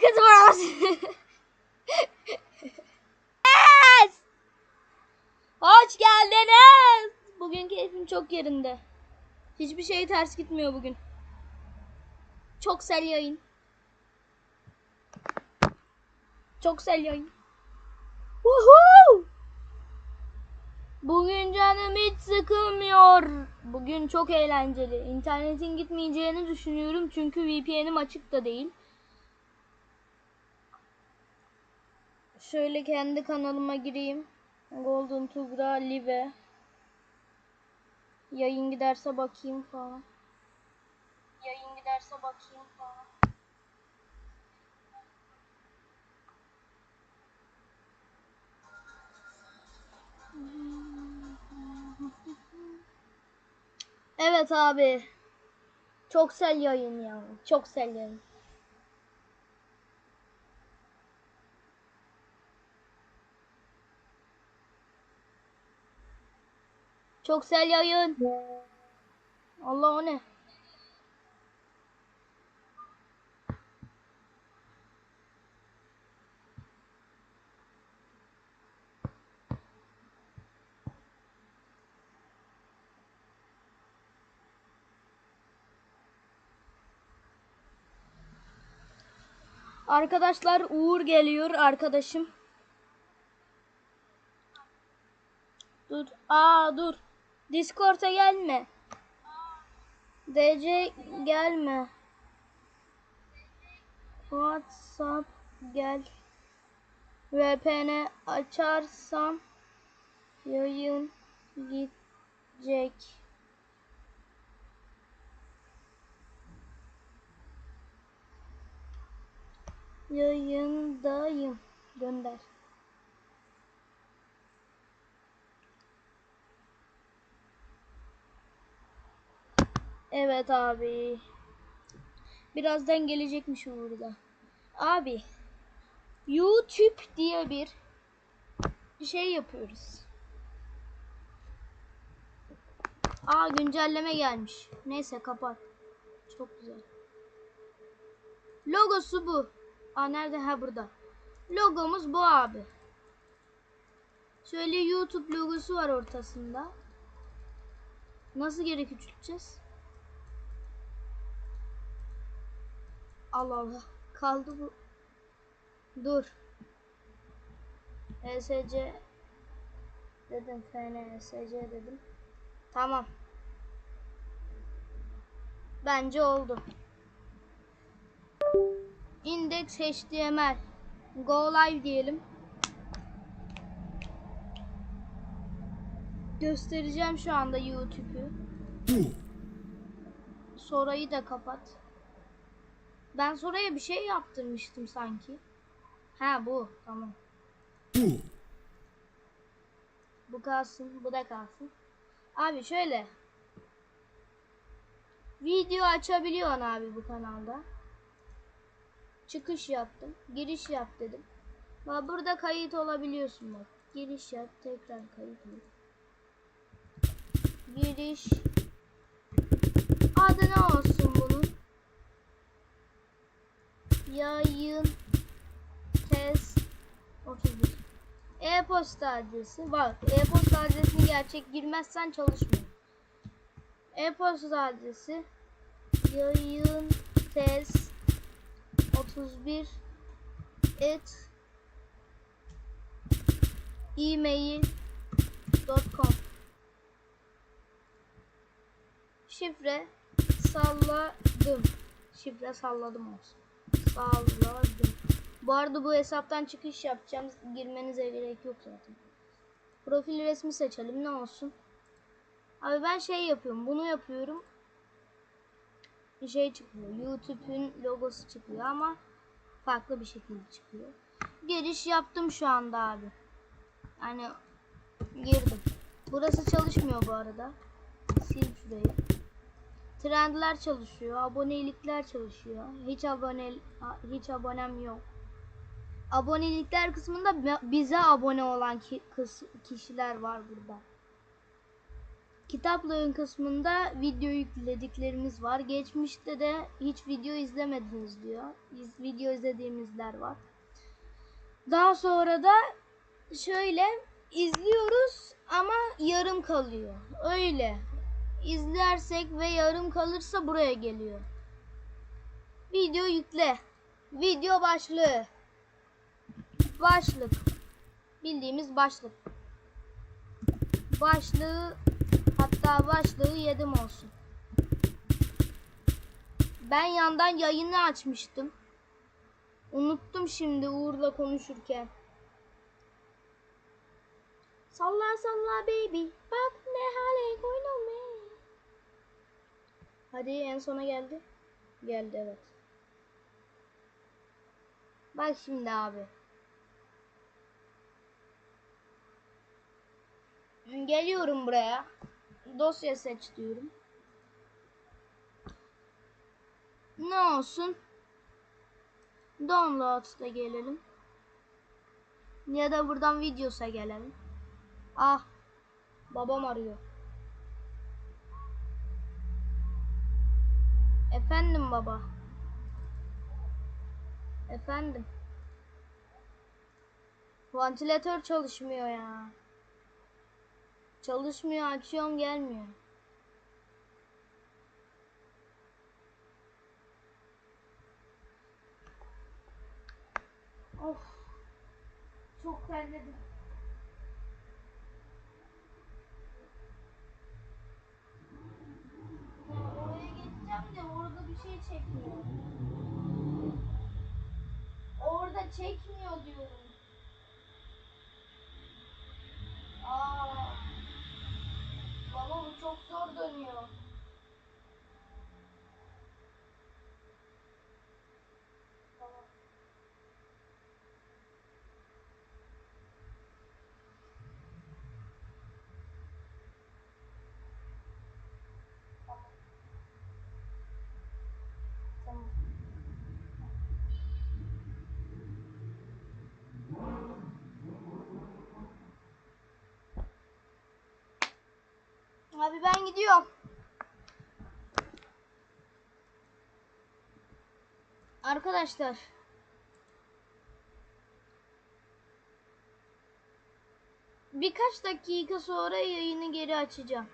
kız var. Yes! Hoş geldiniz. Bugün keyfim çok yerinde. Hiçbir şey ters gitmiyor bugün. Çok sel yayın. Çok sel yayın. Woohoo! Bugün canım hiç sıkılmıyor. Bugün çok eğlenceli. İnternetin gitmeyeceğini düşünüyorum çünkü VPN'im açık da değil. Şöyle kendi kanalıma gireyim. Golden Tugra Live. Yayın giderse bakayım falan. Yayın giderse bakayım falan. Evet abi. Çok sel yayın ya. Çok sel yayın. Çok sel yayın. Allah o ne? Arkadaşlar Uğur geliyor arkadaşım. Dur. Aa dur. Discord'a gelme. DC gelme. WhatsApp gel. VPN açarsam yayın gidecek. Yayındayım. Gönder. Evet abi. Birazdan gelecekmiş burada. Abi. YouTube diye bir şey yapıyoruz. Aa güncelleme gelmiş. Neyse kapat. Çok güzel. Logosu bu. Aa nerede? Ha burada. Logomuz bu abi. Şöyle YouTube logosu var ortasında. Nasıl geri küçülteceğiz? Allah Allah. Kaldı bu. Dur. ESC dedim. FN ESC dedim. Tamam. Bence oldu. Index HTML. Go live diyelim. Göstereceğim şu anda YouTube'u. Sorayı da kapat. Ben Soraya bir şey yaptırmıştım sanki. Ha bu. Tamam. Bu kalsın. Bu da kalsın. Abi şöyle. Video açabiliyorsun abi bu kanalda. Çıkış yaptım. Giriş yap dedim. Bak burada kayıt olabiliyorsun bak. Giriş yap. Tekrar kayıt ol. Giriş. Adı ne olsun? Yayın test 31. E-posta adresi. Bak e-posta adresini gerçek girmezsen çalışmıyor. E-posta adresi yayın test 31 et email.com Şifre salladım. Şifre salladım olsun. Salladım. Bu arada bu hesaptan çıkış yapacağım. Girmenize gerek yok zaten. Profil resmi seçelim. Ne olsun? Abi ben şey yapıyorum. Bunu yapıyorum. Bir şey çıkıyor. YouTube'un logosu çıkıyor ama farklı bir şekilde çıkıyor. Giriş yaptım şu anda abi. Yani girdim. Burası çalışmıyor bu arada. Sil şurayı. Trendler çalışıyor, abonelikler çalışıyor. Hiç abone hiç abonem yok. Abonelikler kısmında bize abone olan ki, kişiler var burada. Kitaplığın kısmında video yüklediklerimiz var. Geçmişte de hiç video izlemediniz diyor. Biz video izlediğimizler var. Daha sonra da şöyle izliyoruz ama yarım kalıyor. Öyle. İzlersek ve yarım kalırsa buraya geliyor. Video yükle. Video başlığı. Başlık. Bildiğimiz başlık. Başlığı hatta başlığı yedim olsun. Ben yandan yayını açmıştım. Unuttum şimdi Uğur'la konuşurken. Salla salla baby. Bak ne hale be. Hadi en sona geldi. Geldi evet. Bak şimdi abi. Geliyorum buraya. Dosya seç diyorum. Ne olsun? Downloads'da gelelim. Ya da buradan videosa gelelim. Ah. Babam arıyor. Efendim baba. Efendim. Vantilatör çalışmıyor ya. Çalışmıyor, açıyorum gelmiyor. Of. Çok terledim. Ya oraya geçeceğim de orada bir şey çekmiyor. Orada çekmiyor diyorum. Aa. Baba bu çok zor dönüyor. Abi ben gidiyorum. Arkadaşlar. Birkaç dakika sonra yayını geri açacağım.